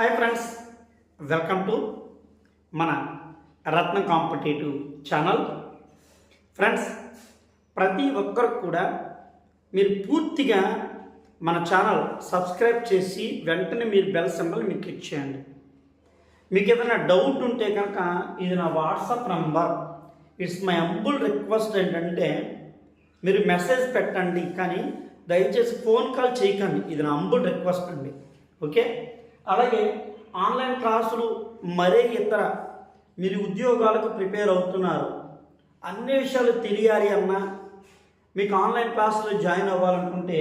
Hi friends welcome to మన రత్న competitive channel friends ప్రతి ఒక్కరు కూడా మీరు పూర్తిగా మన ఛానల్ సబ్స్క్రైబ్ చేసి వెంటనే మీరు బెల్ సింబల్ మీరు క్లిక్ చేయండి. మీకు ఏదైనా డౌట్ ఉంటే కనుక ఇది నా WhatsApp number it's my humble request ఏంటంటే మీరు మెసేజ్ పెట్టండి కానీ దయచేసి ఫోన్ కాల్ చేయకండి. ఇది నా అంబుల్ రిక్వెస్ట్ అండి. ఓకే అలాగే ఆన్లైన్ క్లాసులు మరే ఇతర మీరు ఉద్యోగాలకు ప్రిపేర్ అవుతున్నారు. అన్ని విషయాలు తెలియాలి అన్నా మీకు ఆన్లైన్ క్లాసులో జాయిన్ అవ్వాలనుకుంటే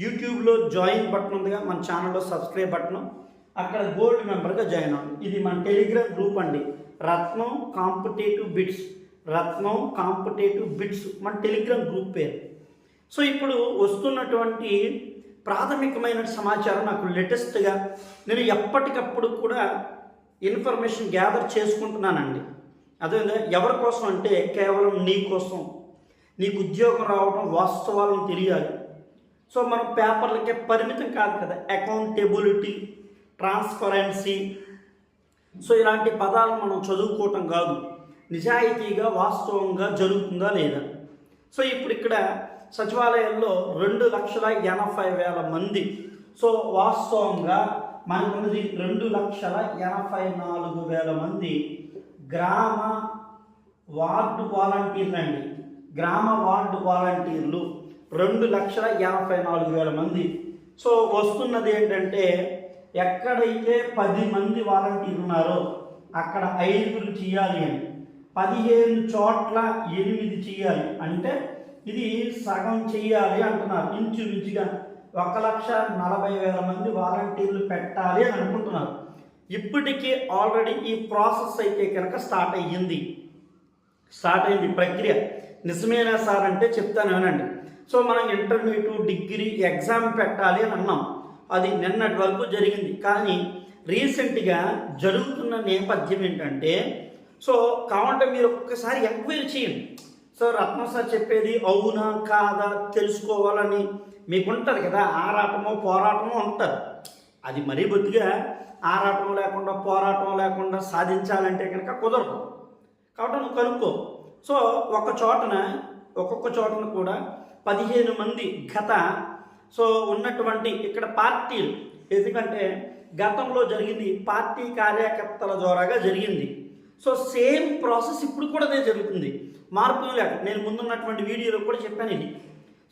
యూట్యూబ్లో జాయిన్ బటన్ ఉందిగా మన ఛానల్లో సబ్స్క్రైబ్ బటన్ అక్కడ గోల్డ్ మెంబర్గా జాయిన్ అవ్వండి. ఇది మన టెలిగ్రామ్ గ్రూప్ అండి. Ratnam competitive bits Ratnam competitive bits మన టెలిగ్రామ్ గ్రూప్ పేరు. సో ఇప్పుడు వస్తున్నటువంటి ప్రాథమికమైన సమాచారం నాకు లేటెస్ట్గా నేను ఎప్పటికప్పుడు కూడా ఇన్ఫర్మేషన్ గ్యాదర్ చేసుకుంటున్నానండి. అదే ఎవరి కోసం అంటే కేవలం నీ కోసం. నీకు ఉద్యోగం రావడం వాస్తవాలను తెలియాలి. సో మనం పేపర్లకే పరిమితం కాదు కదా. Accountability transparency. సో ఇలాంటి పదాలు మనం చదువుకోవటం కాదు. నిజాయితీగా వాస్తవంగా జరుగుతుందా లేదా? సో ఇప్పుడు ఇక్కడ సచివాలయంలో రెండు లక్షల ఎనభై వేల మంది. సో వాస్తవంగా మనకున్నది రెండు లక్షల ఎనభై నాలుగు వేల మంది గ్రామ వార్డు వాలంటీర్లు అండి. గ్రామ వార్డు వాలంటీర్లు రెండు లక్షల ఎనభై నాలుగు వేల మంది. సో వస్తున్నది ఏంటంటే ఎక్కడైతే పది మంది వాలంటీర్లు ఉన్నారో అక్కడ ఐదుగురు చేయాలి అని. పదిహేను చోట్ల ఎనిమిది చేయాలి. అంటే ఇది సగం చెయ్యాలి అంటున్నారు. ఇంచుమించుగా ఒక లక్ష నలభై వేల మంది వాలంటీర్లు పెట్టాలి అని అనుకుంటున్నారు. ఇప్పటికీ ఆల్రెడీ ఈ ప్రాసెస్ అయితే కనుక స్టార్ట్ అయ్యింది. స్టార్ట్ అయింది ప్రక్రియ. నిజమేనా సార్ అంటే చెప్తాను వినండి. సో మనం ఇంటర్మీడియట్ డిగ్రీ ఎగ్జామ్ పెట్టాలి అని అన్నాం. అది నిన్నటి వరకు జరిగింది. కానీ రీసెంట్గా జరుగుతున్న నేపథ్యం ఏంటంటే సో కావాలంటే మీరు ఒక్కసారి ఎంక్వైరీ చేయండి. సో రత్న సార్ చెప్పేది అవునా కాదా తెలుసుకోవాలని మీకు ఉంటుంది కదా ఆరాటమో పోరాటమో ఉంటుంది అది మరీ బొత్తిగా ఆరాటం లేకుండా పోరాటం లేకుండా సాధించాలంటే కనుక కుదరదు. కాబట్టి నువ్వు కనుక్కో. సో ఒక చోటన ఒక్కొక్క చోటన కూడా పదిహేను మంది గత సో ఉన్నటువంటి ఇక్కడ పార్టీలు. ఎందుకంటే గతంలో జరిగింది పార్టీ కార్యకర్తల ద్వారాగా జరిగింది. సో సేమ్ ప్రాసెస్ ఇప్పుడు కూడా అదే జరుగుతుంది. మార్పు లేక నేను ముందున్నటువంటి వీడియోలో కూడా చెప్పాను ఇది.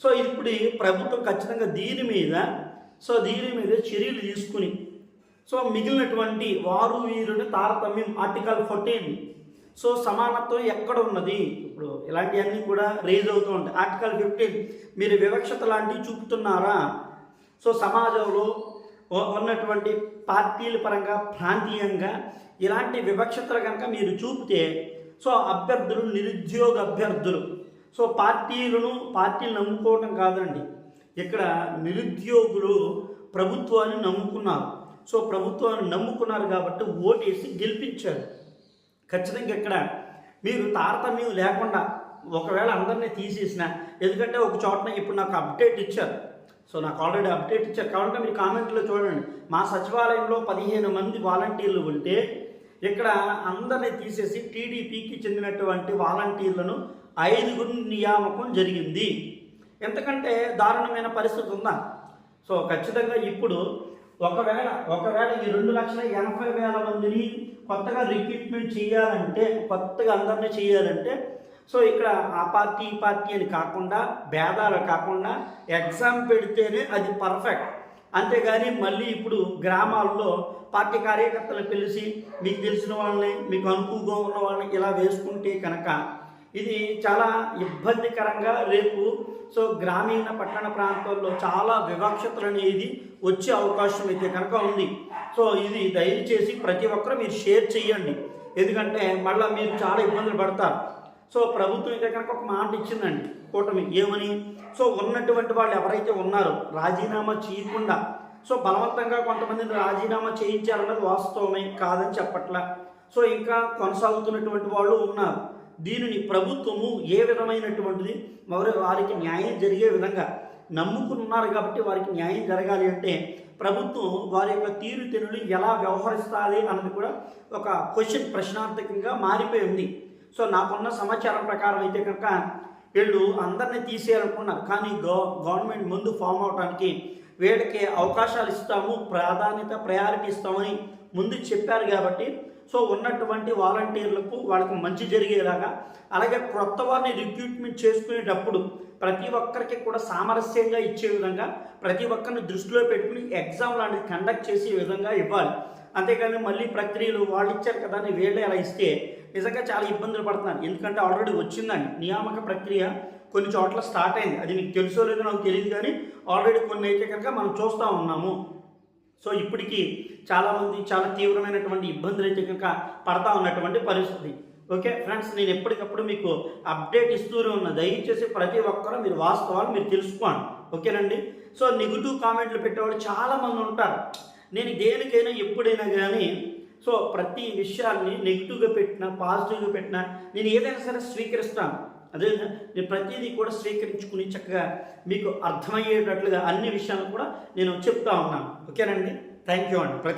సో ఇప్పుడు ప్రభుత్వం ఖచ్చితంగా దీని మీద సో దీని మీద చర్యలు తీసుకుని సో మిగిలినటువంటి వారు వీరుని తారతమ్యం ఆర్టికల్ ఫోర్టీన్ సో సమానత్వం ఎక్కడ ఉన్నది? ఇప్పుడు ఇలాంటివన్నీ కూడా రేజ్ అవుతూ ఉంటాయి. ఆర్టికల్ ఫిఫ్టీన్ మీరు వివక్షత లాంటివి చూపుతున్నారా? సో సమాజంలో ఉన్నటువంటి పార్టీల పరంగా ప్రాంతీయంగా ఇలాంటి వివక్షతలు కనుక మీరు చూపితే సో అభ్యర్థులు నిరుద్యోగ అభ్యర్థులు. సో పార్టీలను పార్టీలు నమ్ముకోవటం కాదండి. ఇక్కడ నిరుద్యోగులు ప్రభుత్వాన్ని నమ్ముకున్నారు. సో ప్రభుత్వాన్ని నమ్ముకున్నారు కాబట్టి ఓటేసి గెలిపించారు. ఖచ్చితంగా ఇక్కడ మీరు తారతమ్యం లేకుండా ఒకవేళ అందరినీ తీసేసిన ఎందుకంటే ఒక చోటన ఇప్పుడు నాకు అప్డేట్ ఇచ్చారు. సో నాకు ఆల్రెడీ అప్డేట్ ఇచ్చారు. కాబట్టి మీరు కామెంట్లో చూడండి. మా సచివాలయంలో పదిహేను మంది వాలంటీర్లు ఉంటే ఇక్కడ అందరిని తీసేసి టీడీపీకి చెందినటువంటి వాలంటీర్లను ఐదుగురు నియామకం జరిగింది. ఎంతకంటే దారుణమైన పరిస్థితి ఉందా? సో ఖచ్చితంగా ఇప్పుడు ఒకవేళ ఒకవేళ ఈ రెండు లక్షల ఎనభై వేల మందిని కొత్తగా రిక్రూట్మెంట్ చేయాలంటే కొత్తగా అందరినీ చేయాలంటే సో ఇక్కడ ఆ పార్టీ ఈ పార్టీ అని కాకుండా భేదాలు కాకుండా ఎగ్జామ్ పెడితేనే అది పర్ఫెక్ట్ అంతేగాని మళ్ళీ ఇప్పుడు గ్రామాల్లో పార్టీ కార్యకర్తలు పిలిచి మీకు తెలిసిన వాళ్ళని మీకు అనుకూలంగా ఉన్న వాళ్ళని ఇలా వేసుకుంటే కనుక ఇది చాలా ఇబ్బందికరంగా రేపు సో గ్రామీణ పట్టణ ప్రాంతాల్లో చాలా వివక్షతలు అనేది వచ్చే అవకాశం అయితే కనుక ఉంది. సో ఇది దయచేసి ప్రతి ఒక్కరూ మీరు షేర్ చేయండి. ఎందుకంటే మళ్ళీ మీరు చాలా ఇబ్బందులు పడతారు. సో ప్రభుత్వం ఇక్కడ కనుక ఒక మాట ఇచ్చిందండి కూటమి. ఏమని? సో ఉన్నటువంటి వాళ్ళు ఎవరైతే ఉన్నారో రాజీనామా చేయకుండా సో బలవంతంగా కొంతమందిని రాజీనామా చేయించాలన్నది వాస్తవమే కాదని చెప్పట్లా. సో ఇంకా కొనసాగుతున్నటువంటి వాళ్ళు ఉన్నారు. దీనిని ప్రభుత్వము ఏ విధమైనటువంటిది? మరి వారికి న్యాయం జరిగే విధంగా నమ్ముకుని ఉన్నారు కాబట్టి వారికి న్యాయం జరగాలి అంటే ప్రభుత్వం వారి యొక్క తీరుతెనులు ఎలా వ్యవహరిస్తాలి అన్నది కూడా ఒక క్వశ్చన్ ప్రశ్నార్థకంగా మారిపోయి ఉంది. సో నాకున్న సమాచారం ప్రకారం అయితే కనుక వీళ్ళు అందరినీ తీసేయాలనుకున్నారు. కానీ గవ గవర్నమెంట్ ముందు ఫామ్ అవడానికి వీళ్ళకి అవకాశాలు ఇస్తాము ప్రాధాన్యత ప్రయారిటీ ఇస్తామని ముందు చెప్పారు కాబట్టి సో ఉన్నటువంటి వాలంటీర్లకు వాళ్ళకి మంచి జరిగేలాగా అలాగే క్రొత్త వారిని రిక్రూట్మెంట్ చేసుకునేటప్పుడు ప్రతి ఒక్కరికి కూడా సామరస్యంగా ఇచ్చే విధంగా ప్రతి ఒక్కరిని దృష్టిలో పెట్టుకుని ఎగ్జామ్ లాంటిది కండక్ట్ చేసే విధంగా ఇవ్వాలి. అంతేకాని మళ్ళీ ప్రక్రియలు వాళ్ళు ఇచ్చారు కదా అని వీళ్ళే అలా ఇస్తే నిజంగా చాలా ఇబ్బందులు పడుతున్నాను ఎందుకంటే ఆల్రెడీ వచ్చిందండి. నియామక ప్రక్రియ కొన్ని చోట్ల స్టార్ట్ అయింది. అది మీకు తెలుసో లేదో నాకు తెలియదు కానీ ఆల్రెడీ కొన్ని అయితే కనుక మనం చూస్తూ ఉన్నాము. సో ఇప్పటికీ చాలామంది చాలా తీవ్రమైనటువంటి ఇబ్బందులు అయితే కనుక పడతా ఉన్నటువంటి పరిస్థితి. ఓకే ఫ్రెండ్స్ నేను ఎప్పటికప్పుడు మీకు అప్డేట్ ఇస్తూనే ఉన్నా. దయచేసి ప్రతి ఒక్కరూ మీరు వాస్తవాలు మీరు తెలుసుకోండి. ఓకేనండి? సో నెగిటివ్ కామెంట్లు పెట్టేవాళ్ళు చాలామంది ఉంటారు. నేను దేనికైనా ఎప్పుడైనా కానీ సో ప్రతి విషయాల్ని నెగిటివ్గా పెట్టినా పాజిటివ్గా పెట్టినా నేను ఏదైనా సరే స్వీకరిస్తాను. అదే నేను ప్రతిదీ కూడా స్వీకరించుకుని చక్కగా మీకు అర్థమయ్యేటట్లుగా అన్ని విషయాలు కూడా నేను చెప్తా ఉన్నాను. ఓకేనండి? థ్యాంక్ యూ అండి. ప్రతి